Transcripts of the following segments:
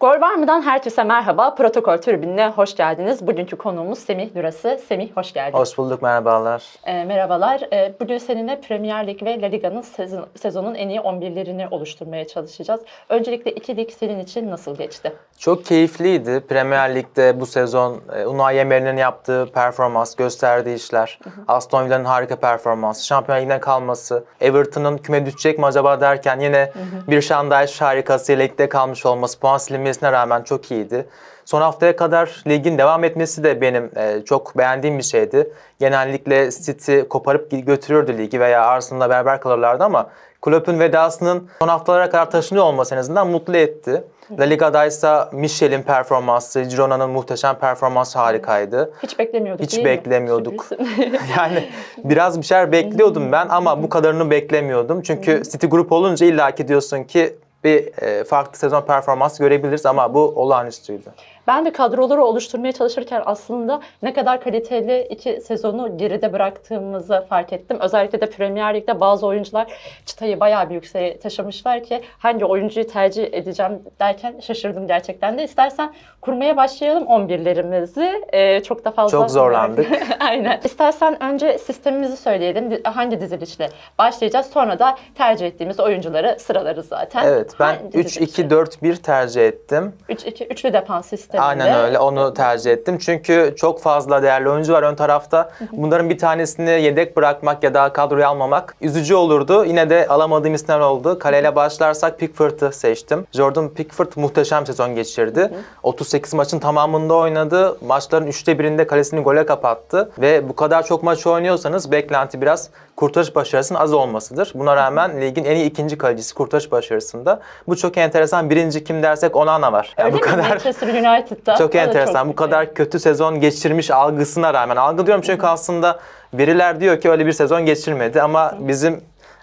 Gol var mıdan herkese merhaba. Protokol tribününe hoş geldiniz. Bugünkü konuğumuz Semih Nurası. Semih hoş geldin. Hoş bulduk, merhabalar. Ee, merhabalar. Ee, bugün seninle Premier Lig ve La Liga'nın sezon, sezonun en iyi 11'lerini oluşturmaya çalışacağız. Öncelikle iki lig senin için nasıl geçti? Çok keyifliydi. Premier Lig'de bu sezon e, Unai Emery'nin yaptığı performans, gösterdiği işler, Aston Villa'nın harika performansı, Şampiyonlar Ligi'ne kalması, Everton'ın küme düşecek mi acaba derken yine bir Şandaş harikası ligde kalmış olması, puan silinmesine rağmen çok iyiydi. Son haftaya kadar ligin devam etmesi de benim e, çok beğendiğim bir şeydi. Genellikle City koparıp götürüyordu ligi veya Arsenal'la beraber kalırlardı ama Klopp'un vedasının son haftalara kadar taşınıyor olması en azından mutlu etti. La Liga'daysa Michel'in performansı, Girona'nın muhteşem performansı harikaydı. Hiç beklemiyorduk Hiç beklemiyorduk. Yani biraz bir şeyler bekliyordum ben ama bu kadarını beklemiyordum. Çünkü City grup olunca illaki diyorsun ki bir e, farklı sezon performansı görebiliriz ama bu olağanüstüydü. Ben de kadroları oluşturmaya çalışırken aslında ne kadar kaliteli iki sezonu geride bıraktığımızı fark ettim. Özellikle de Premier Lig'de bazı oyuncular çıtayı bayağı bir yükseğe taşımışlar ki hangi oyuncuyu tercih edeceğim derken şaşırdım gerçekten de. İstersen kurmaya başlayalım 11'lerimizi. Ee, çok da fazla... Çok zorlandık. Aynen. İstersen önce sistemimizi söyleyelim. Hangi dizilişle başlayacağız. Sonra da tercih ettiğimiz oyuncuları sıralarız zaten. Evet ben Hangi dizilişle? 3-2-4-1 tercih ettim. 3-2, üçlü defans sisteminde. Aynen öyle onu tercih ettim. Çünkü çok fazla değerli oyuncu var ön tarafta. Bunların bir tanesini yedek bırakmak ya da kadroya almamak üzücü olurdu. Yine de alamadığım isimler oldu. Kaleyle başlarsak Pickford'ı seçtim. Jordan Pickford muhteşem sezon geçirdi. 38 maçın tamamında oynadı. Maçların 3'te birinde kalesini gole kapattı. Ve bu kadar çok maç oynuyorsanız beklenti biraz kurtarış başarısının az olmasıdır. Buna rağmen ligin en iyi ikinci kalecisi kurtarış başarısında. Bu çok enteresan. Birinci kim dersek Onana var. Yani Öyle bu mi? kadar Manchester United'da. çok enteresan. Bu güzel. kadar kötü sezon geçirmiş algısına rağmen. Algı diyorum çünkü aslında biriler diyor ki öyle bir sezon geçirmedi ama bizim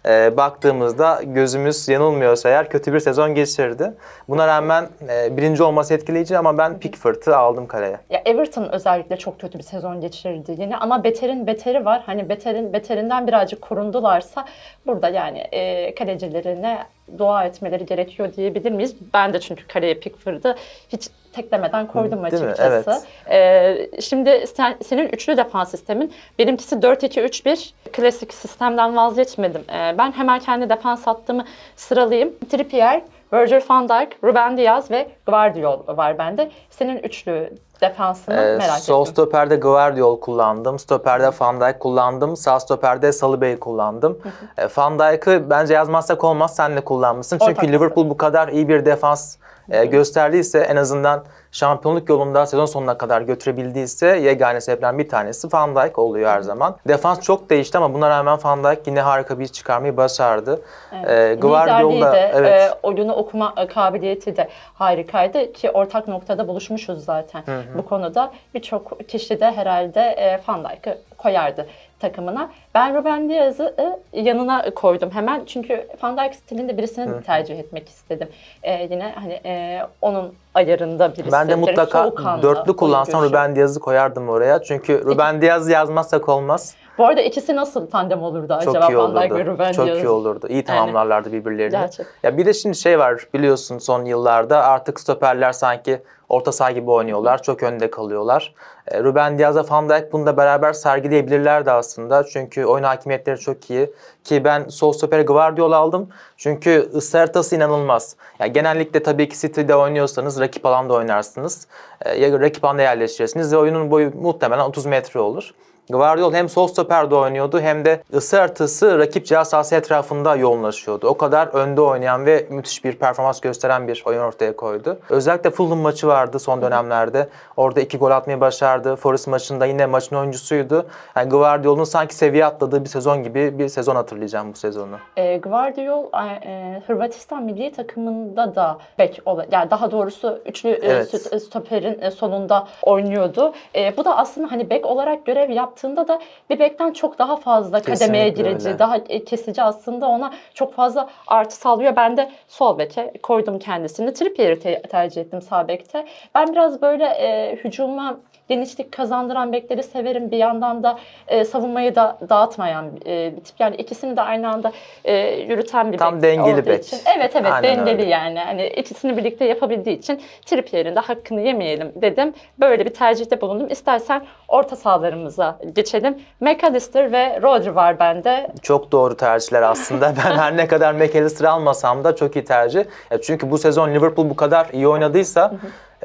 e, baktığımızda gözümüz yanılmıyorsa eğer kötü bir sezon geçirdi. Buna rağmen e, birinci olması etkileyici ama ben Pickford'ı aldım kaleye. Ya Everton özellikle çok kötü bir sezon geçirdi yine ama beterin beteri var. Hani beterin beterinden birazcık korundularsa burada yani e, kalecilerine dua etmeleri gerekiyor diyebilir miyiz? Ben de çünkü kaleye Pickford'ı hiç teklemeden koydum Değil mi? açıkçası. E, şimdi sen, senin üçlü defans sistemin benimkisi 4-2-3-1 klasik sistemden vazgeçmedim. E, ben hemen kendi defans hattımı sıralayayım. Trippier, Virgil van Dijk, Ruben Diaz ve Guardiol var bende. Senin üçlü defansını Ee, merak sol ettim. stoperde Guardiol kullandım. Stoperde Van Dijk kullandım. Sağ stoperde Saliba'yı kullandım. Ee, Van Dijk'ı bence yazmazsak olmaz. Sen de kullanmışsın. Çünkü Liverpool bu kadar iyi bir defans e, gösterdiyse en azından şampiyonluk yolunda sezon sonuna kadar götürebildiyse yegane sebeplerden bir tanesi Van Dijk oluyor her zaman. Defans çok değişti ama buna rağmen Van Dijk yine harika bir çıkarmayı başardı. Ee, Guardiola Liderliği de, evet. e, oyunu okuma e, kabiliyeti de harikaydı ki ortak noktada buluşmuşuz zaten bu konuda. Birçok kişi de herhalde e, Van Dijk'ı koyardı takımına. Ben Ruben Diaz'ı e, yanına koydum hemen çünkü Van Dijk stilinde birisini tercih etmek istedim. E, yine hani e, onun ayarında birisi. Ben de Yani mutlaka dörtlü kullansam. Ruben Diaz'ı koyardım oraya. Çünkü Ruben Diaz'ı yazmazsak olmaz. Bu arada ikisi nasıl tandem olurdu Çok acaba iyi Van Dijk ve olurdu. Ruben Çok Diaz? iyi olurdu. İyi tamamlarlardı birbirlerini. Gerçek. Ya bir de şimdi şey var biliyorsun son yıllarda artık stoperler sanki orta saha gibi oynuyorlar. Çok önde kalıyorlar. E, Ruben Diaz'la Van Dijk bunu da beraber sergileyebilirlerdi aslında. Çünkü oyun hakimiyetleri çok iyi. Ki ben sol stoperi Guardiola aldım. Çünkü ısı haritası inanılmaz. Ya genellikle tabii ki City'de oynuyorsanız rakip alanda oynarsınız. E, ya rakip alanda yerleştirirsiniz ve oyunun boyu muhtemelen 30 metre olur. Guardiola hem sol stoperde oynuyordu hem de ısı haritası rakip cihaz sahası etrafında yoğunlaşıyordu. O kadar önde oynayan ve müthiş bir performans gösteren bir oyun ortaya koydu. Özellikle Fulham maçı vardı son dönemlerde. Orada iki gol atmayı başardı. Forest maçında yine maçın oyuncusuydu. Yani Guardiola'nın sanki seviye atladığı bir sezon gibi bir sezon hatırlayacağım bu sezonu. E, Guardiol e, Hırvatistan milli takımında da bek yani daha doğrusu üçlü e, Evet. st- stoperin e, sonunda oynuyordu. E, bu da aslında hani bek olarak görev yaptı attığında da bir bekten çok daha fazla kademeye Kesinlikle girici, öyle. daha e, kesici aslında ona çok fazla artı sağlıyor. Ben de sol beke koydum kendisini. Trippier'i te- tercih ettim sağ bekte. Ben biraz böyle e, hücuma genişlik kazandıran bekleri severim. Bir yandan da e, savunmayı da dağıtmayan e, bir tip. Yani ikisini de aynı anda e, yürüten bir Tam bek dengeli bek. için. Evet evet Aynen dengeli öyle. yani. Hani ikisini birlikte yapabildiği için Trippier'in de hakkını yemeyelim dedim. Böyle bir tercihte bulundum. İstersen orta sahalarımıza geçelim. McAllister ve Rodri var bende. Çok doğru tercihler aslında. Ben her ne kadar McAllister almasam da çok iyi tercih. Ya çünkü bu sezon Liverpool bu kadar iyi oynadıysa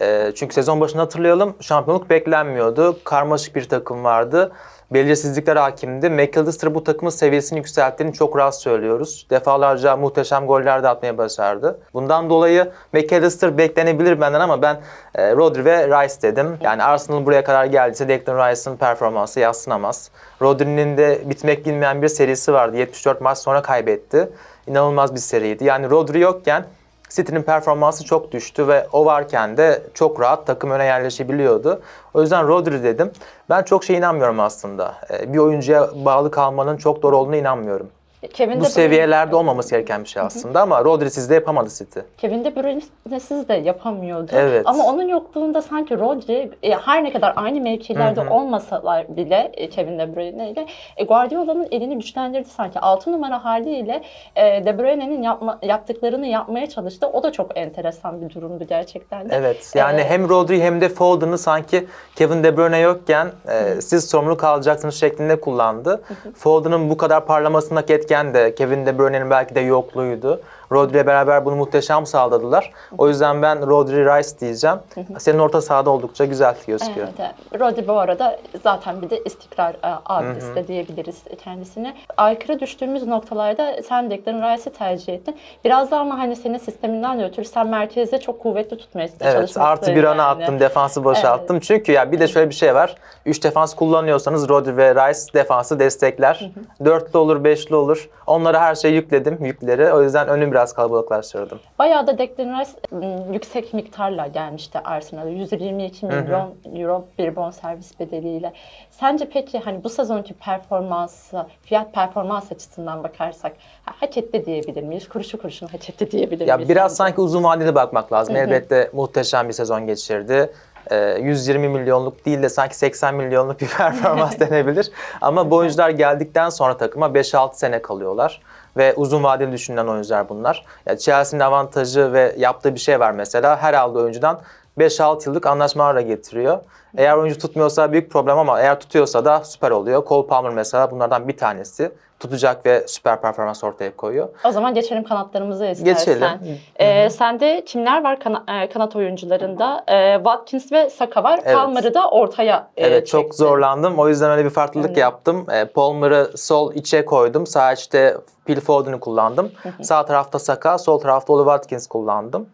e, çünkü sezon başında hatırlayalım şampiyonluk beklenmiyordu. Karmaşık bir takım vardı. Belirsizlikler hakimdi. McAllister bu takımın seviyesini yükselttiğini çok rahat söylüyoruz. Defalarca muhteşem goller de atmaya başardı. Bundan dolayı McAllister beklenebilir benden ama ben e, Rodri ve Rice dedim. Yani Arsenal buraya kadar geldiyse Declan Rice'ın performansı yadsınamaz. Rodri'nin de bitmek bilmeyen bir serisi vardı. 74 maç sonra kaybetti. İnanılmaz bir seriydi. Yani Rodri yokken City'nin performansı çok düştü ve o varken de çok rahat takım öne yerleşebiliyordu. O yüzden Rodri dedim. Ben çok şey inanmıyorum aslında. Ee, Bir oyuncuya bağlı kalmanın çok doğru olduğuna inanmıyorum. Kevin Bu De seviyelerde olmaması gereken bir şey aslında ama Rodri'siz de yapamadı City. Kevin De Bruyne'siz de yapamıyordu. Evet. Ama onun yokluğunda sanki Rodri e, her ne kadar aynı mevkilerde olmasalar bile e, Kevin De Bruyne ile e, Guardiola'nın elini güçlendirdi sanki. 6 numara haliyle e, De Bruyne'nin yapma, yaptıklarını yapmaya çalıştı. O da çok enteresan bir durumdu gerçekten de. Evet yani Ee, hem Rodri hem de Foden'ı sanki Kevin De Bruyne yokken e, siz sorumluluk alacaksınız şeklinde kullandı. Foden'ın bu kadar parlamasına etken de Kevin De Bruyne'nin belki de yokluğuydu. Rodri ile beraber bunu muhteşem sağladılar. O yüzden ben Rodri Rice diyeceğim. Senin orta sahada oldukça güzel gözüküyor. Evet, evet. Rodri bu arada zaten bir de istikrar e, abidesi de diyebiliriz kendisine. Aykırı düştüğümüz noktalarda sen Declan Rice'i tercih ettin. Biraz da ama hani senin sisteminden de ötürü sen merkezde çok kuvvetli tutmaya Evet çalışmışsın. artı bir ana yani. attım defansı boşalttım. Çünkü ya bir de şöyle bir şey var. 3 defans kullanıyorsanız Rodri ve Rice defansı destekler. Dörtlü olur, beşli olur. Onlara her şeyi yükledim, yükleri. O yüzden önü biraz kalabalıklaştırdım. Bayağı da Declan Rice ım, yüksek miktarla gelmişti Arsenal'a. 122 milyon euro bir bonservis bedeliyle. Sence peki hani bu sezonki performansı, fiyat performans açısından bakarsak ha, hak etti diyebilir miyiz? Kuruşu kuruşuna hak etti diyebilir Ya miyiz? biraz sanki uzun vadeli bakmak lazım. Elbette muhteşem bir sezon geçirdi. Ee, 120 milyonluk değil de sanki 80 milyonluk bir performans denebilir. Ama bu oyuncular geldikten sonra takıma 5-6 sene kalıyorlar. Ve uzun vadeli düşünülen oyuncular bunlar. Ya Chelsea'nin avantajı ve yaptığı bir şey var mesela. Her aldığı oyuncudan 5-6 yıllık anlaşmalarla getiriyor. Eğer oyuncu tutmuyorsa büyük problem ama eğer tutuyorsa da süper oluyor. Cole Palmer mesela bunlardan bir tanesi. Tutacak ve süper performans ortaya koyuyor. O zaman geçelim kanatlarımıza istersen. Geçelim. Ee, sende kimler var kana- e, kanat oyuncularında? Ee, Watkins ve Saka var. Evet. Palmer'ı da ortaya e, Evet çok zorlandım. O yüzden öyle bir farklılık Evet. yaptım. E, Palmer'ı sol içe koydum. Sağ içte Phil Foden'ı kullandım. Sağ tarafta Saka, sol tarafta Oli Watkins kullandım.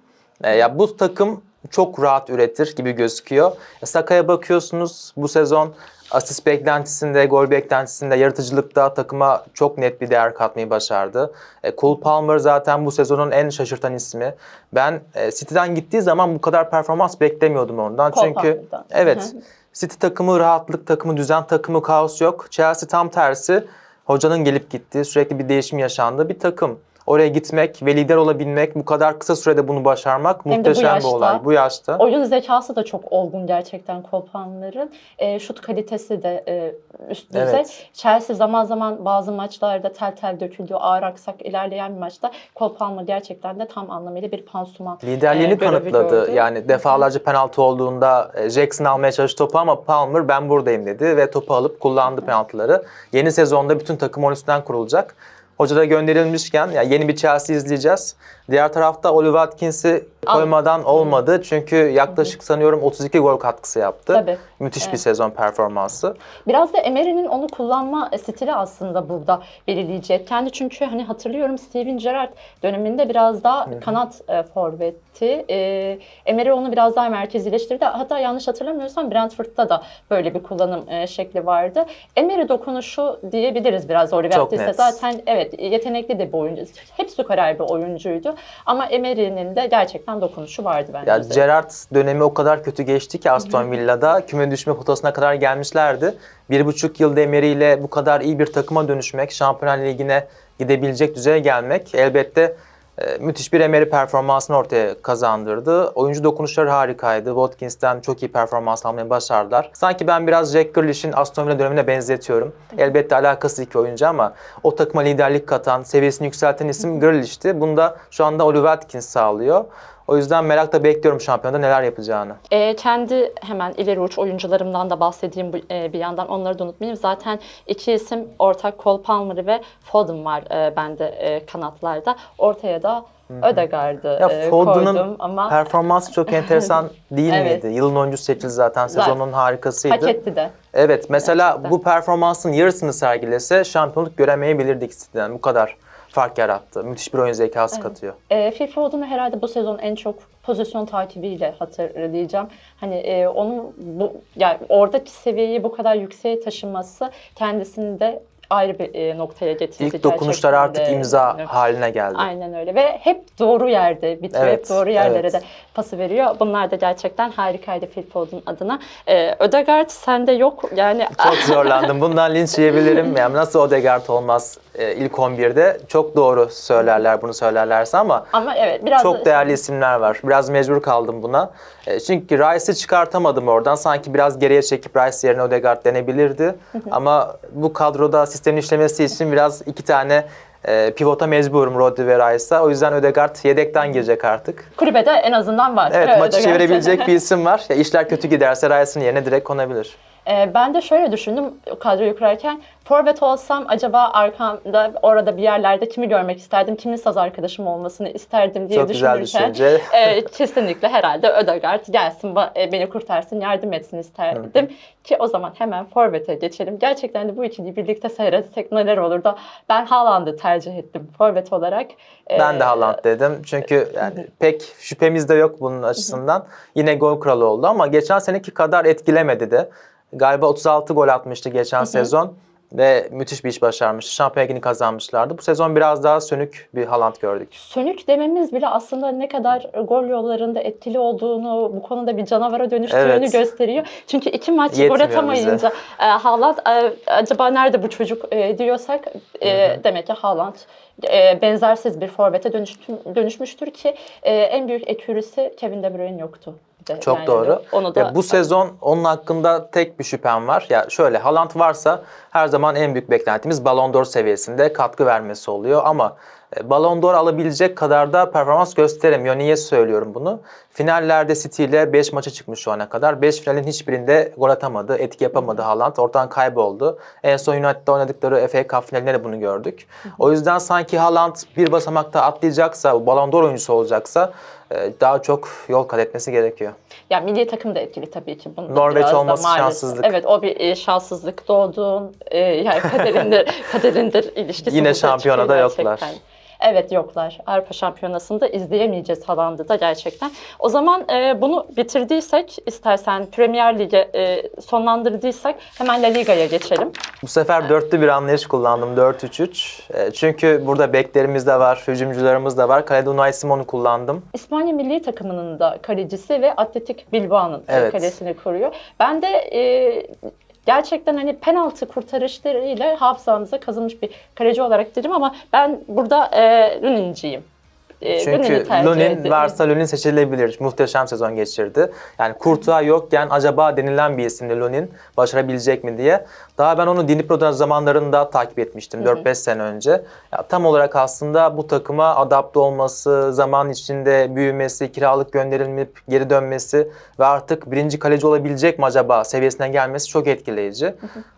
E, ya bu takım çok rahat üretir gibi gözüküyor. Saka'ya bakıyorsunuz bu sezon asist beklentisinde, gol beklentisinde, yaratıcılıkta takıma çok net bir değer katmayı başardı. E, Cole Palmer zaten bu sezonun en şaşırtan ismi. Ben e, City'den gittiği zaman bu kadar performans beklemiyordum ondan. Cole Çünkü Palmer'dan. evet. City takımı rahatlık takımı, düzen takımı, kaos yok. Chelsea tam tersi. Hocanın gelip gittiği, sürekli bir değişim yaşandığı bir takım. Oraya gitmek ve lider olabilmek, bu kadar kısa sürede bunu başarmak Hem de bu muhteşem bir yaşta. olay. Bu yaşta. Oyun zekası da çok olgun gerçekten Cole Palmer'ın. E, şut kalitesi de e, üst düzey. Evet. Chelsea zaman zaman bazı maçlarda tel tel döküldüğü ağır aksak ilerleyen bir maçta Cole Palmer gerçekten de tam anlamıyla bir pansuman Liderliğini e, kanıtladı. gördü. Yani defalarca penaltı olduğunda e, Jackson almaya çalıştı topu ama Palmer ben buradayım dedi ve topu alıp kullandı penaltıları. Yeni sezonda bütün takım onun üstünden kurulacak. Hoca da gönderilmişken yani yeni bir Chelsea izleyeceğiz. Diğer tarafta Oli Watkins'i koymadan olmadı. Çünkü yaklaşık sanıyorum 32 gol katkısı yaptı. Tabii. Müthiş bir Evet. sezon performansı. Biraz da Emery'nin onu kullanma stili aslında burada belirleyici. Kendi çünkü hani hatırlıyorum Steven Gerrard döneminde biraz daha kanat e, forvetti. E, Emery onu biraz daha merkezileştirdi. Hatta yanlış hatırlamıyorsam Brentford'da da böyle bir kullanım e, şekli vardı. Emery dokunuşu diyebiliriz biraz net. Zaten evet yetenekli de bir oyuncu. Hep skorer bir oyuncuydu. Ama Emery'nin de gerçekten dokunuşu vardı bence. Ya. Gerrard dönemi o kadar kötü geçti ki Aston Villa'da küme düşme potasına kadar gelmişlerdi. Bir buçuk yılda Emery ile bu kadar iyi bir takıma dönüşmek, Şampiyonlar Ligi'ne gidebilecek düzeye gelmek elbette e, müthiş bir Emery performansını ortaya kazandırdı. Oyuncu dokunuşları harikaydı. Watkins'ten çok iyi performans almayı başardılar. Sanki ben biraz Jack Grealish'in Aston Villa dönemine benzetiyorum. Elbette alakası iki oyuncu ama o takıma liderlik katan, seviyesini yükselten isim Grealish'ti. Bunda şu anda Oliver Watkins sağlıyor. O yüzden merakla bekliyorum şampiyonada neler yapacağını. E, kendi hemen ileri uç oyuncularımdan da bahsedeyim bu- e, bir yandan onları da unutmayayım. Zaten iki isim ortak Cole Palmer ve Foden var e, bende e, kanatlarda. Ortaya da Ödegaard'ı Ya e, koydum ama performansı çok enteresan değil Evet. miydi? Yılın oyuncusu seçildi zaten. Zaten. Sezonun harikasıydı. hak etti de. Evet mesela Gerçekten. bu performansın yarısını sergilese şampiyonluk göremeyebilirdik City'den. Bu kadar fark yarattı. Müthiş bir oyun zekası katıyor. E, Phil Foden'ı herhalde bu sezon en çok pozisyon takibiyle hatırlayacağım. Hani e, onun bu yani oradaki seviyeyi bu kadar yükseğe taşıması kendisini de ayrı bir e, noktaya getirdi. İlk dokunuşlar artık imza Evet. haline geldi. Aynen öyle ve hep doğru yerde bitiriyor, Evet, hep doğru yerlere evet. de pası veriyor. Bunlar da gerçekten harikaydı Phil Foden adına. Ee, Ödegaard sende yok yani Çok zorlandım. Bundan linç yiyebilirim. Yani nasıl Odegaard olmaz e, ilk 11'de? Çok doğru söylerler bunu söylerlerse ama ama evet biraz çok değerli isimler var. Biraz mecbur kaldım buna. E, Çünkü Rice'ı çıkartamadım oradan. Sanki biraz geriye çekip Rice yerine Odegaard denebilirdi. Ama bu kadroda sistemin işlemesi için biraz iki tane e, pivota mecburum Rodri ve Rice'a. O yüzden Ödegaard yedekten girecek artık. kulübede en azından var. Evet maçı Ödegaard. çevirebilecek bir isim var. Ya işler kötü giderse Rice'ın yerine direkt konabilir. Ee, ben de şöyle düşündüm kadroyu kurarken. Forvet olsam acaba arkamda orada bir yerlerde kimi görmek isterdim, kimin saz arkadaşım olmasını isterdim diye Çok güzel düşünürken. düşünce. e, kesinlikle herhalde Ödegaard gelsin, e, beni kurtarsın, yardım etsin isterdim. Ki o zaman hemen Forvet'e geçelim. Gerçekten de bu ikiliyi birlikte seyretsek neler olur da ben Haaland'ı tercih ettim Forvet olarak. Ee, Ben de Haaland dedim. Çünkü yani pek şüphemiz de yok bunun açısından. Yine gol kralı oldu ama geçen seneki kadar etkilemedi de. Galiba 36 gol atmıştı geçen sezon ve müthiş bir iş başarmıştı. Şampiyon Ligi'ni kazanmışlardı. Bu sezon biraz daha sönük bir Haaland gördük. Sönük dememiz bile aslında ne kadar gol yollarında etkili olduğunu, bu konuda bir canavara dönüştüğünü Evet. gösteriyor. Çünkü iki maç gol atamayınca e, Haaland e, acaba nerede bu çocuk e, diyorsak e, demek ki Haaland e, benzersiz bir forvete dönüştü- dönüşmüştür ki e, en büyük ekürisi Kevin De Bruyne yoktu. De Çok yani doğru. Onu da Ya bu sezon onun hakkında tek bir şüphem var. Ya şöyle Haaland varsa her zaman en büyük beklentimiz Ballon d'Or seviyesinde katkı vermesi oluyor ama Ballon d'Or alabilecek kadar da performans gösteremiyor. Niye söylüyorum bunu? Finallerde City ile 5 maça çıkmış şu ana kadar. 5 finalin hiçbirinde gol atamadı, etki yapamadı Haaland. Ortadan kayboldu. En son United'da oynadıkları FA Cup finalinde de bunu gördük. O yüzden sanki Haaland bir basamakta atlayacaksa, Ballon d'Or oyuncusu olacaksa e, daha çok yol kat etmesi gerekiyor. Ya milli takım da etkili tabii ki. Bunda Norveç da olması maalesef- şanssızlık. Evet o bir e, şanssızlık doğduğun e, yani kaderindir, kaderindir ilişkisi. Yine şampiyonada yoklar. gerçekten. Evet yoklar. Avrupa Şampiyonası'nda izleyemeyeceğiz Haaland'ı da gerçekten. O zaman e, bunu bitirdiysek istersen Premier Lig'e e, sonlandırdıysak hemen La Liga'ya geçelim. Bu sefer dörtlü bir anlayış kullandım. 4-3-3. E, Çünkü burada beklerimiz de var, hücumcularımız da var. Kalede Unai Simon'u kullandım. İspanya milli takımının da kalecisi ve Atletik Bilbao'nun Evet. kalesini koruyor. Ben de e, gerçekten hani penaltı kurtarışlarıyla hafızamıza kazınmış bir kaleci olarak dedim ama ben burada e, Lunin'ciyim. E, Çünkü Lunin varsa Lunin seçilebilir. Muhteşem sezon geçirdi. Yani Kurtuğa yokken acaba denilen bir isimdi Lunin. Başarabilecek mi diye. Daha ben onu Dnipro'da zamanlarında takip etmiştim. 4-5 sene önce. Ya, tam olarak aslında bu takıma adapte olması, zaman içinde büyümesi, kiralık gönderilmeyip geri dönmesi ve artık birinci kaleci olabilecek mi acaba seviyesine gelmesi çok etkileyici.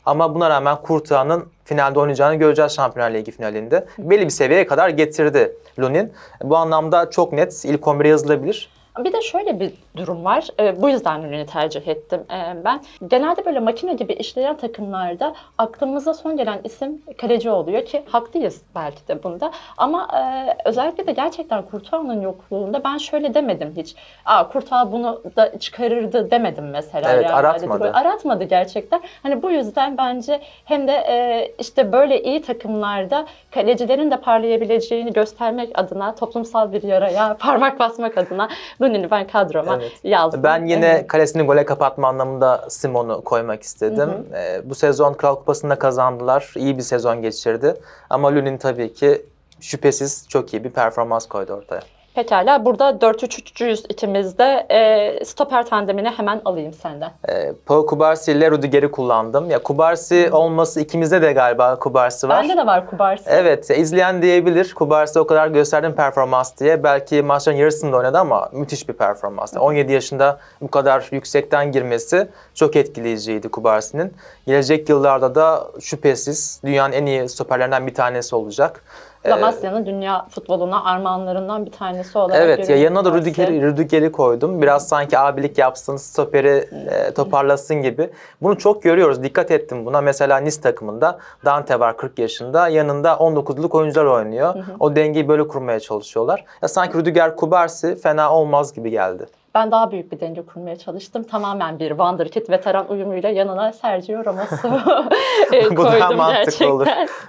Ama buna rağmen Kurtuğa'nın finalde oynayacağını göreceğiz Şampiyonlar Ligi finalinde. Belli bir seviyeye kadar getirdi Lunin. Bu anlamda çok net ilk 11'e yazılabilir. Bir de şöyle bir durum var. Ee, bu yüzden Lünen'i tercih ettim ee, ben. Genelde böyle makine gibi işleyen takımlarda aklımıza son gelen isim kaleci oluyor ki haklıyız belki de bunda. Ama e, özellikle de gerçekten Kurtuğa'nın yokluğunda ben şöyle demedim hiç. Aa Kurtuğa bunu da çıkarırdı demedim mesela. Evet, Real aratmadı. Böyle Aratmadı gerçekten. Hani bu yüzden bence hem de e, işte böyle iyi takımlarda kalecilerin de parlayabileceğini göstermek adına toplumsal bir yaraya parmak basmak adına Lunin'i ben kadroma Evet. yazdım. Ben yine Evet. kalesini gole kapatma anlamında Simon'u koymak istedim. Ee, bu sezon Kral Kupası'nda kazandılar. İyi bir sezon geçirdi. Ama Lunin tabii ki şüphesiz çok iyi bir performans koydu ortaya. Pekala burada 4-3-3'cüyüz ikimizde. E, stoper tandemini hemen alayım senden. Ee, Pau Kubarsi ile Rudiger'i kullandım. Ya Kubarsi olması ikimizde de galiba Kubarsi var. Bende de var Kubarsi. Evet, ya izleyen diyebilir Kubarsi o kadar gösterdiğim performans diye. Belki maçların yarısında oynadı ama müthiş bir performans. Yani 17 yaşında bu kadar yüksekten girmesi çok etkileyiciydi Kubarsi'nin. Gelecek yıllarda da şüphesiz dünyanın en iyi stoperlerinden bir tanesi olacak. Ee, Lamasya'nın dünya futboluna armağanlarından bir tanesi olarak Evet ya yanına da. Rüdiger'i Rüdiger'i koydum. Biraz sanki abilik yapsın, stoperi e, toparlasın gibi. Bunu çok görüyoruz. Dikkat ettim buna. Mesela Nice takımında Dante var 40 yaşında. Yanında 19'luk oyuncular oynuyor. O dengeyi böyle kurmaya çalışıyorlar. Ya sanki Rüdiger Kubarsi fena olmaz gibi geldi. Ben daha büyük bir denge kurmaya çalıştım. Tamamen bir Wonderkid veteran uyumuyla yanına Sergio Ramos'u e, Bu daha koydum mantıklı gerçekten. olur.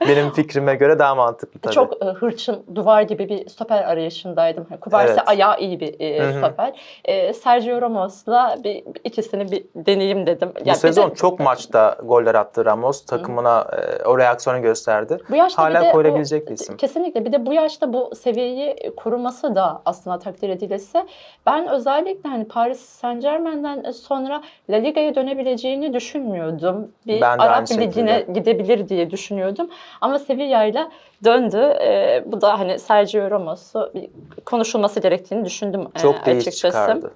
Benim fikrime göre daha mantıklı tabii. Çok e, hırçın, duvar gibi bir stoper arayışındaydım. Kubarsi Evet. ayağı iyi bir e, Hı hı. stoper. E, Sergio Ramos'la bir, ikisini bir deneyeyim dedim. Bu Ya bir de- sezon çok maçta goller attı Ramos. Takımına e, o reaksiyonu gösterdi. Bu yaşta Hala bir de koruyabilecek o- bir isim. Kesinlikle. Bir de bu yaşta bu seviyeyi koruması da aslında takdir edilesi. Ben özellikle hani Paris Saint Germain'den sonra La Liga'ya dönebileceğini düşünmüyordum. Bir Ben Arap Ligi'ne gidebilir diye düşünüyordum. Ama Sevilla'yla döndü. Ee, bu da hani Sergio Ramos'u konuşulması gerektiğini düşündüm e, Çok iş açıkçası. çıkardı.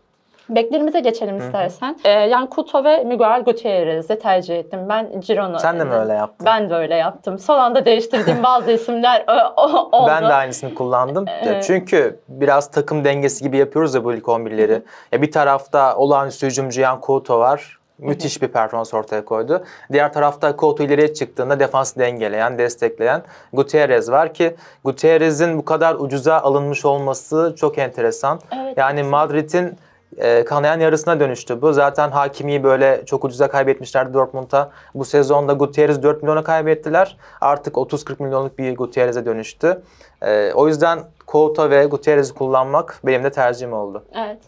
Beklerimize geçelim istersen. Ee, yani Couto ve Miguel Gutierrez'i tercih ettim. Ben Girono. Sen de mi öyle yaptın? Ben de öyle yaptım. Son anda değiştirdiğim bazı isimler o- oldu. Ben de aynısını kullandım. Evet. Çünkü biraz takım dengesi gibi yapıyoruz ya bu ilk 11'leri. Ya bir tarafta olağanüstü hücumcu Jan Couto var. Müthiş bir performans ortaya koydu. Diğer tarafta Couto ileriye çıktığında defansı dengeleyen, destekleyen Gutierrez var ki Gutierrez'in bu kadar ucuza alınmış olması çok enteresan. Evet, yani Madrid'in e, kanayan yarısına dönüştü bu. Zaten hakimiyi böyle çok ucuza kaybetmişlerdi Dortmund'a. Bu sezonda Gutierrez 4 milyona kaybettiler. Artık 30-40 milyonluk bir Gutierrez'e dönüştü. E, o yüzden Couto ve Gutierrez'i kullanmak benim de tercihim oldu. Evet.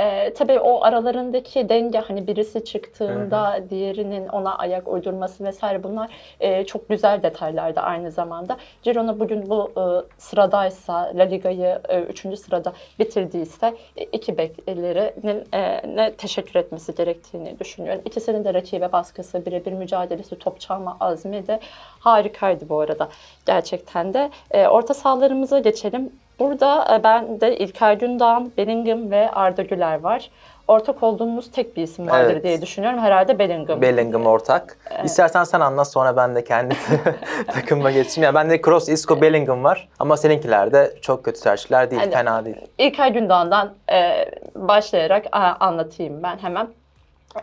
Ee, tabii o aralarındaki denge hani birisi çıktığında diğerinin ona ayak uydurması vesaire bunlar e, çok güzel detaylardı aynı zamanda. Girona bugün bu e, sıradaysa La Liga'yı 3. sırada bitirdiyse e, iki beklerinin e, ne teşekkür etmesi gerektiğini düşünüyorum. İkisinin de rakibe baskısı, birebir mücadelesi, top çalma azmi de harikaydı bu arada gerçekten de. E, orta sahalarımıza geçelim. Burada e, ben de İlkay Gündoğan, Bellingham ve Arda Güler var. Ortak olduğumuz tek bir isim vardır Evet. diye düşünüyorum. Herhalde Bellingham. Bellingham ortak. İstersen sen anlat sonra ben de kendi takımıma geçeyim. Ya bende Kroos, Isco, Bellingham var. Ama seninkiler de çok kötü tercihler değil, Yani- fena değil. İlkay Gündoğan'dan e, başlayarak a, anlatayım ben hemen.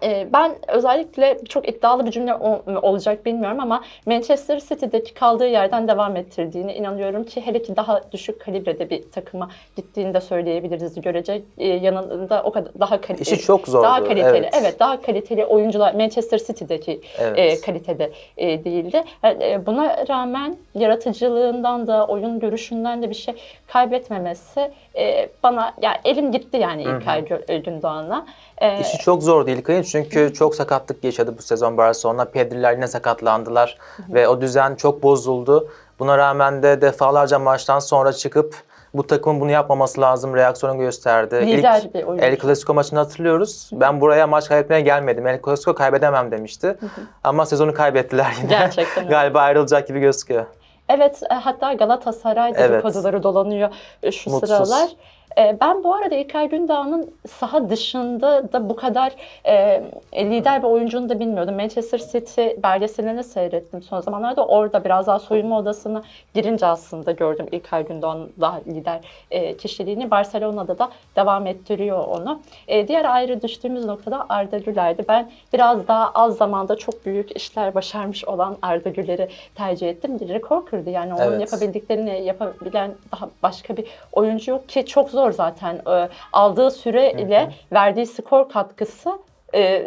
E, ben özellikle çok iddialı bir cümle olacak bilmiyorum ama Manchester City'deki kaldığı yerden devam ettirdiğine inanıyorum ki hele ki daha düşük kalibrede bir takıma gittiğini de söyleyebiliriz görece e, yanında o kadar daha kaliteli İşi çok zordu, daha kaliteli evet. evet. daha kaliteli oyuncular Manchester City'deki Evet. e, kalitede e, değildi. Buna rağmen yaratıcılığından da oyun görüşünden de bir şey kaybetmemesi bana ya elim gitti yani İlkay Gündoğan'a. E, İşi çok zor değil İlkay'ın çünkü çok sakatlık yaşadı bu sezon Barcelona. Pedri'ler yine sakatlandılar ve o düzen çok bozuldu. Buna rağmen de defalarca maçtan sonra çıkıp bu takımın bunu yapmaması lazım reaksiyonu gösterdi. Lider İlk bir oyuncu. El Clasico maçını hatırlıyoruz. Ben buraya maç kaybetmeye gelmedim. El Clasico kaybedemem demişti. Ama sezonu kaybettiler yine. Gerçekten. Galiba ayrılacak gibi gözüküyor. Evet, e, hatta Galatasaray Evet. dedikoduları dolanıyor e, şu Mutsuz. sıralar. E, ben bu arada İlkay Gündoğan'ın saha dışında da bu kadar e, lider bir oyuncunu da bilmiyordum. Manchester City belgeselini seyrettim son zamanlarda. Orada biraz daha soyunma odasına girince aslında gördüm İlkay Gündoğan'ın daha lider e, kişiliğini. Barcelona'da da devam ettiriyor onu. E, diğer ayrı düştüğümüz noktada Arda Güler'di. Ben biraz daha az zamanda çok büyük işler başarmış olan Arda Güler'i tercih ettim. Bir rekor kırdı. Yani onun Evet. yapabildiklerini yapabilen daha başka bir oyuncu yok ki çok zor zaten. E, aldığı süre ile verdiği skor katkısı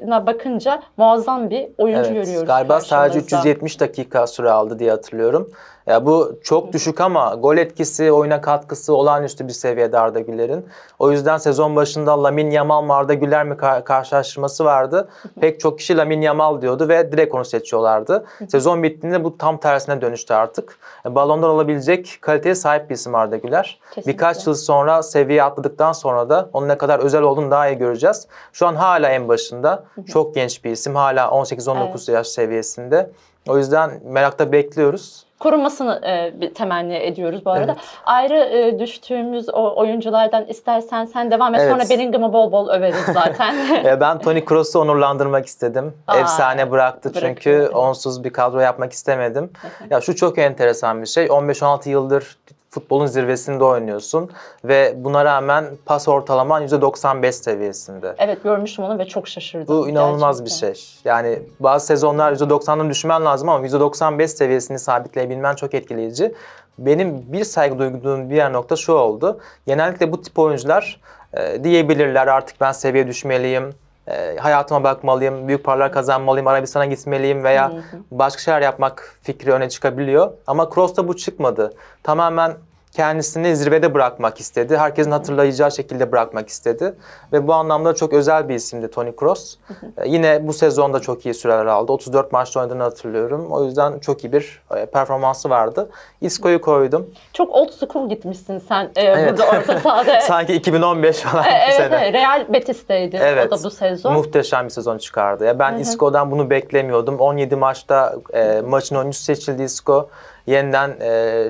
na bakınca muazzam bir oyuncu Evet, görüyoruz. galiba sadece karşımızda. 370 dakika süre aldı diye hatırlıyorum. Ya bu çok düşük ama gol etkisi, oyuna katkısı olağanüstü bir seviyede Arda Güler'in. O yüzden sezon başında Lamine Yamal mı Arda Güler mi ka- karşılaştırması vardı. Pek çok kişi Lamine Yamal diyordu ve direkt onu seçiyorlardı. Sezon bittiğinde bu tam tersine dönüştü artık. E, Ballon'dan olabilecek kaliteye sahip bir isim Arda Güler. Kesinlikle. Birkaç yıl sonra seviye atladıktan sonra da onun ne kadar özel olduğunu daha iyi göreceğiz. Şu an hala en başında. Çok genç bir isim. Hala 18-19 yaş seviyesinde. O yüzden merakla bekliyoruz. Korunmasını e, temenni ediyoruz bu arada. Evet. Ayrı e, düştüğümüz o oyunculardan istersen sen devam et. Evet. Sonra Bellingham'ı bol bol överiz zaten. Ben Toni Kroos'u onurlandırmak istedim. Aa, Efsane bıraktı çünkü evet. onsuz bir kadro yapmak istemedim. ya şu çok enteresan bir şey. 15-16 yıldır futbolun zirvesinde oynuyorsun ve buna rağmen pas ortalaman %95 seviyesinde. evet görmüştüm onu ve çok şaşırdım. Bu inanılmaz gerçekten. bir şey. Yani bazı sezonlar %90'dan düşmen lazım ama %95 seviyesini sabitleyebilmen çok etkileyici. Benim bir saygı duyduğum diğer nokta şu oldu. Genellikle bu tip oyuncular e, diyebilirler artık ben seviye düşmeliyim, e, hayatıma bakmalıyım, büyük paralar kazanmalıyım, Arabistan'a gitmeliyim veya başka şeyler yapmak fikri öne çıkabiliyor. Ama Kroos'ta bu çıkmadı. Tamamen kendisini zirvede bırakmak istedi. Herkesin hatırlayacağı şekilde bırakmak istedi. Ve bu anlamda çok özel bir isimdi Toni Kroos. Ee, yine bu sezonda çok iyi süreler aldı. 34 maçta oynadığını hatırlıyorum. O yüzden çok iyi bir e, performansı vardı. Isco'yu koydum. Çok old school gitmişsin sen e, Evet. burada orta sahada. Sanki 2015 falan E, bir evet, sene. evet, Real Betis'teydi Evet. o da bu sezon. Muhteşem bir sezon çıkardı. Ya ben Hı hı. Isco'dan bunu beklemiyordum. 17 maçta e, maçın oyuncusu seçildi Isco. Yeniden e,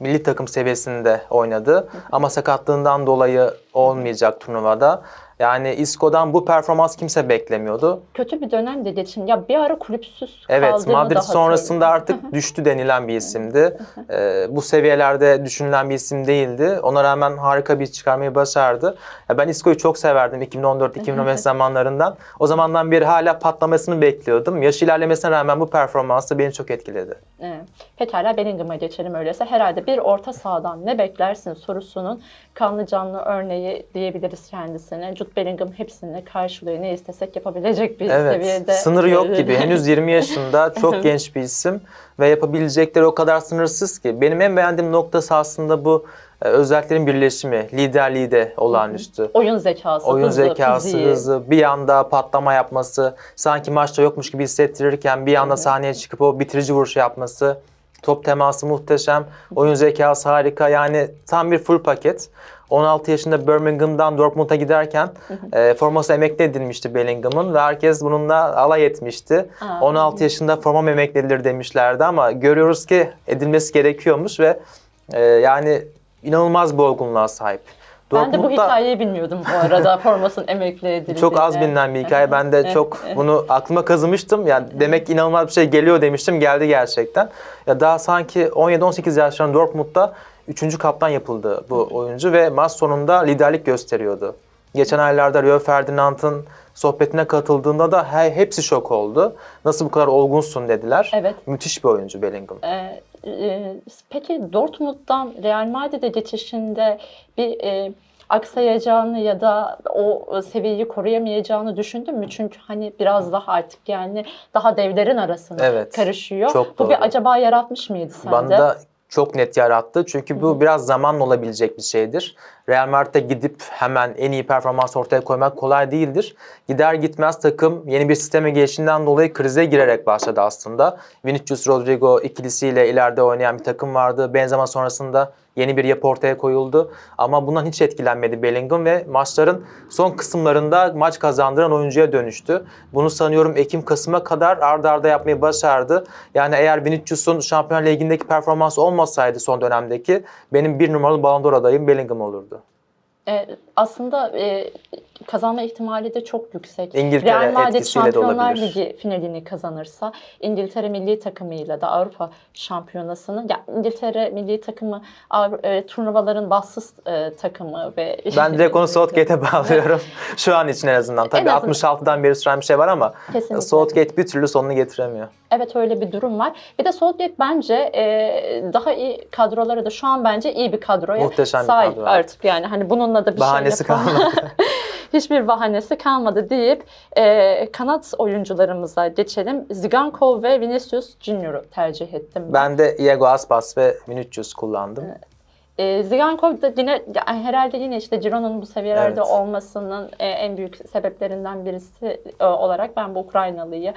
milli takım seviyesinde oynadı. Ama sakatlığından dolayı olmayacak turnuvada. Yani Isco'dan bu performans kimse beklemiyordu. Kötü bir dönem de geçin. Ya bir ara kulüpsüz Evet, Madrid da sonrasında artık düştü denilen bir isimdi. Ee, bu seviyelerde düşünülen bir isim değildi. Ona rağmen harika bir çıkarmayı başardı. Ya ben Isco'yu çok severdim 2014-2015 zamanlarından. O zamandan beri hala patlamasını bekliyordum. Yaş ilerlemesine rağmen bu performansı beni çok etkiledi. Evet. Pekala Bellingham'a geçelim öyleyse. Herhalde bir orta sahadan ne beklersin sorusunun kanlı canlı örneği diyebiliriz kendisine. Jude Bellingham hepsini karşılıyor. Ne istesek yapabilecek bir Evet, seviyede. sınırı yok gibi. Henüz 20 yaşında çok genç bir isim ve yapabilecekleri o kadar sınırsız ki. Benim en beğendiğim noktası aslında bu e, özelliklerin birleşimi, liderliği de olağanüstü. Oyun zekası, Oyun hızı, zekası, fiziği. hızı, bir anda patlama yapması, sanki maçta yokmuş gibi hissettirirken bir anda sahneye çıkıp o bitirici vuruşu yapması, top teması muhteşem, oyun zekası harika yani tam bir full paket. 16 yaşında Birmingham'dan Dortmund'a giderken e, forması emekli edilmişti Bellingham'ın ve herkes bununla alay etmişti. Aa. 16 yaşında formam emekli edilir demişlerdi ama görüyoruz ki edilmesi gerekiyormuş ve e, yani inanılmaz bir olgunluğa sahip. Ben de bu hikayeyi bilmiyordum bu arada formasının emekli edildiğini. çok az bilinen bir hikaye. Ben de çok bunu aklıma kazımıştım. Yani demek inanılmaz bir şey geliyor demiştim. Geldi gerçekten. Ya daha sanki 17-18 yaşlarında Dortmund'da 3. kaptan yapıldı bu oyuncu ve maç sonunda liderlik gösteriyordu. Geçen aylarda Rio Ferdinand'ın sohbetine katıldığında da he- hepsi şok oldu. Nasıl bu kadar olgunsun dediler. Evet. Müthiş bir oyuncu Bellingham. Ee, e, peki Dortmund'dan Real Madrid'e geçişinde bir e, aksayacağını ya da o seviyeyi koruyamayacağını düşündün mü? Çünkü hani biraz daha artık yani daha devlerin arasına Evet, karışıyor. çok Bu doğru. bir acaba yaratmış mıydı sende? Bana çok net yarattı. Çünkü bu biraz zamanla olabilecek bir şeydir. Real Madrid'e gidip hemen en iyi performans ortaya koymak kolay değildir. Gider gitmez takım yeni bir sisteme geçtiğinden dolayı krize girerek başladı aslında. Vinicius Rodrigo ikilisiyle ileride oynayan bir takım vardı. Benzema sonrasında yeni bir yapı ortaya koyuldu. Ama bundan hiç etkilenmedi Bellingham ve maçların son kısımlarında maç kazandıran oyuncuya dönüştü. Bunu sanıyorum Ekim-Kasım'a kadar arda arda yapmayı başardı. Yani eğer Vinicius'un Şampiyon Ligi'ndeki performansı olmasaydı son dönemdeki benim bir numaralı Ballon d'Or adayım Bellingham olurdu. E, aslında e, kazanma ihtimali de çok yüksek. İngiltere Real Madrid Şampiyonlar. Ligi finalini kazanırsa İngiltere milli takımıyla da Avrupa Şampiyonası'nı ya İngiltere milli takımı Avru- e, turnuvaların bahtsız e, takımı ve Ben direkt onu Southgate'e bağlıyorum. Şu an için en azından. Tabii En azından. 66'dan beri süren bir şey var ama Kesinlikle. Southgate bir türlü sonunu getiremiyor. Evet öyle bir durum var. Bir de Southgate bence e, daha iyi kadroları da şu an bence iyi bir kadroya Muhteşem bir sahip kadro, evet. artık yani hani bununla da bir Bahanesi yapalım. kalmadı. Hiçbir bahanesi kalmadı deyip e, kanat oyuncularımıza geçelim. Zigankov ve Vinicius Junior'u tercih ettim. Ben. Ben de Iago Aspas ve Vinicius kullandım. E, Zigankov da yine herhalde yine işte Girona'nın bu seviyelerde Evet. olmasının e, en büyük sebeplerinden birisi e, olarak ben bu Ukraynalıyı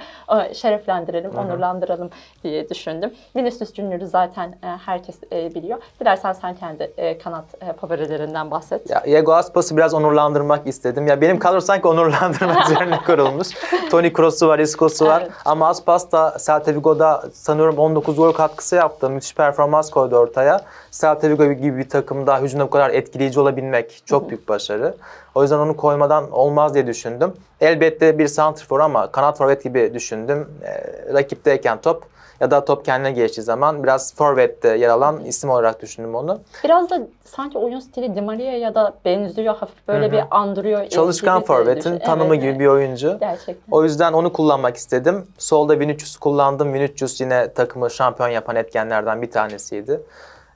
e, şereflendirelim, onurlandıralım diye düşündüm. Vinicius Junior'u zaten e, herkes e, biliyor. Dilersen sen kendi e, kanat e, favorilerinden bahset. Ya Iago Aspas'ı biraz onurlandırmak istedim. Ya benim kadro sanki onurlandırmak üzerine kurulmuş. Toni Kroos'u var, Isco'su var. Evet. Ama Aspas da Celta Vigo'da sanıyorum 19 gol katkısı yaptı. Müthiş performans koydu ortaya. Celta Vigo gibi bir takımda hücumda bu kadar etkileyici olabilmek çok büyük başarı. O yüzden onu koymadan olmaz diye düşündüm. Elbette bir santrfor ama kanat forvet gibi düşündüm. Ee, rakipteyken top ya da top kendine geçtiği zaman biraz forvette yer alan isim olarak düşündüm onu. Biraz da sanki oyun stili Di Maria'ya da benziyor. Hafif böyle Hı hı. bir andırıyor. Çalışkan gibi forvetin tanımı Evet, gibi evet. bir oyuncu. Gerçekten. O yüzden onu kullanmak istedim. Solda Vinicius'u kullandım. Vinicius yine takımı şampiyon yapan etkenlerden bir tanesiydi.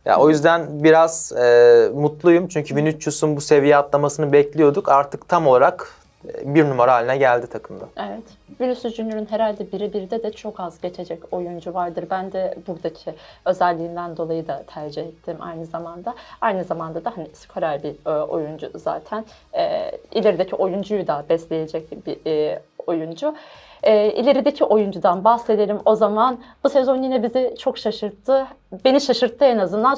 Ya o yüzden biraz e, mutluyum çünkü Vinicius'un bu seviye atlamasını bekliyorduk. Artık tam olarak e, bir numara haline geldi takımda. Evet. Vinicius Junior'ın herhalde biri birde de çok az geçecek oyuncu vardır. Ben de buradaki özelliğinden dolayı da tercih ettim aynı zamanda. Aynı zamanda da hani skorer bir e, oyuncu zaten. E, ilerideki oyuncuyu da besleyecek bir e, oyuncu. E, ilerideki oyuncudan bahsedelim o zaman. Bu sezon yine bizi çok şaşırttı. Beni şaşırttı en azından.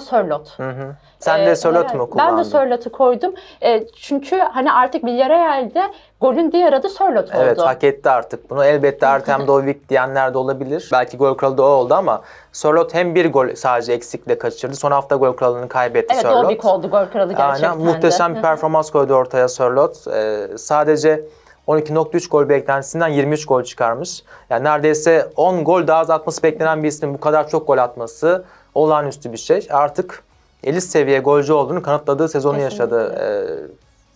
Hı hı. Sen Ee, de Sörloth herhalde- mu kullandın? Ben de Sörloth'u koydum. Ee, çünkü hani artık Villarreal'de golün diğer adı Sörloth oldu. Evet hak etti artık bunu. Elbette Artem Dovik diyenler de olabilir. Belki gol kralı da o oldu ama Sörloth hem bir gol sadece eksikle kaçırdı. Son hafta gol kralını kaybetti Evet Sörloth. Dovik oldu gol kralı gerçekten Aynen muhteşem bir performans koydu ortaya Sörloth. Ee, sadece 12.3 gol beklentisinden 23 gol çıkarmış. Yani neredeyse 10 gol daha az atması beklenen bir ismin bu kadar çok gol atması olağanüstü bir şey. Artık elit seviye golcü olduğunu kanıtladığı sezonu Kesinlikle. yaşadı e,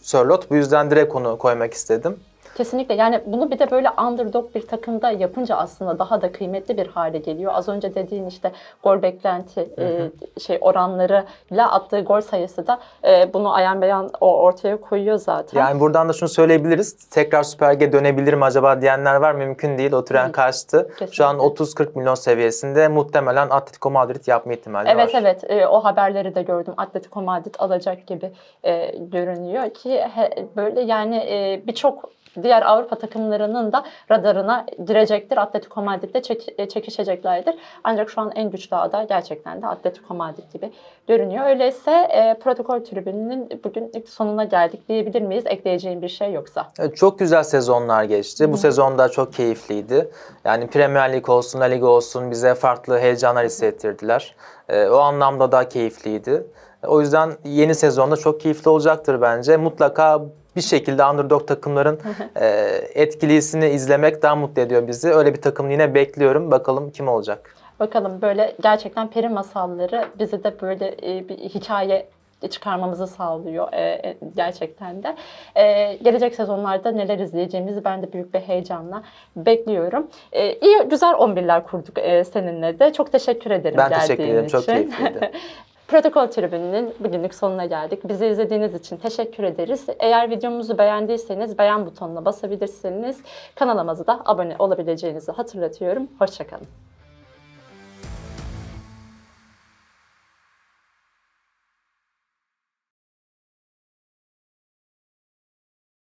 Sörloth. Bu yüzden direkt onu koymak istedim. Kesinlikle yani bunu bir de böyle underdog bir takımda yapınca aslında daha da kıymetli bir hale geliyor. Az önce dediğin işte gol beklenti e, şey oranlarıyla attığı gol sayısı da e, bunu ayan beyan o ortaya koyuyor zaten. Yani buradan da şunu söyleyebiliriz. Tekrar Süper Lig'e dönebilir mi acaba diyenler var. Mümkün değil. O tren kaçtı. Şu an Kesinlikle. 30-40 milyon seviyesinde muhtemelen Atletico Madrid yapma ihtimali Evet var. evet e, o haberleri de gördüm. Atletico Madrid alacak gibi e, görünüyor ki he- böyle yani e, birçok diğer Avrupa takımlarının da radarına girecektir. Atletico Madrid'de çek- e, çekişeceklerdir. Ancak şu an en güçlü aday gerçekten de Atletico Madrid gibi görünüyor. Öyleyse e, protokol tribününün bugün ilk sonuna geldik diyebilir miyiz? Ekleyeceğim bir şey yoksa. Evet, Çok güzel sezonlar geçti. Bu sezon da çok keyifliydi. Yani Premier Lig olsun, La Liga olsun bize farklı heyecanlar hissettirdiler. Ee, o anlamda da keyifliydi. O yüzden yeni sezonda çok keyifli olacaktır bence. Mutlaka bir şekilde underdog takımların e, etkilisini izlemek daha mutlu ediyor bizi. Öyle bir takım yine bekliyorum. Bakalım kim olacak. Bakalım böyle gerçekten peri masalları bizi de böyle e, bir hikaye çıkarmamızı sağlıyor e, e, gerçekten de. E, gelecek sezonlarda neler izleyeceğimizi ben de büyük bir heyecanla bekliyorum. E, iyi güzel 11'ler kurduk e, seninle de. Çok teşekkür ederim Ben geldiğin teşekkür ederim. Çok için. keyifliydi. Protokol tribününün bugünlük sonuna geldik. Bizi izlediğiniz için teşekkür ederiz. Eğer videomuzu beğendiyseniz beğen butonuna basabilirsiniz. Kanalımıza da abone olabileceğinizi hatırlatıyorum. Hoşçakalın.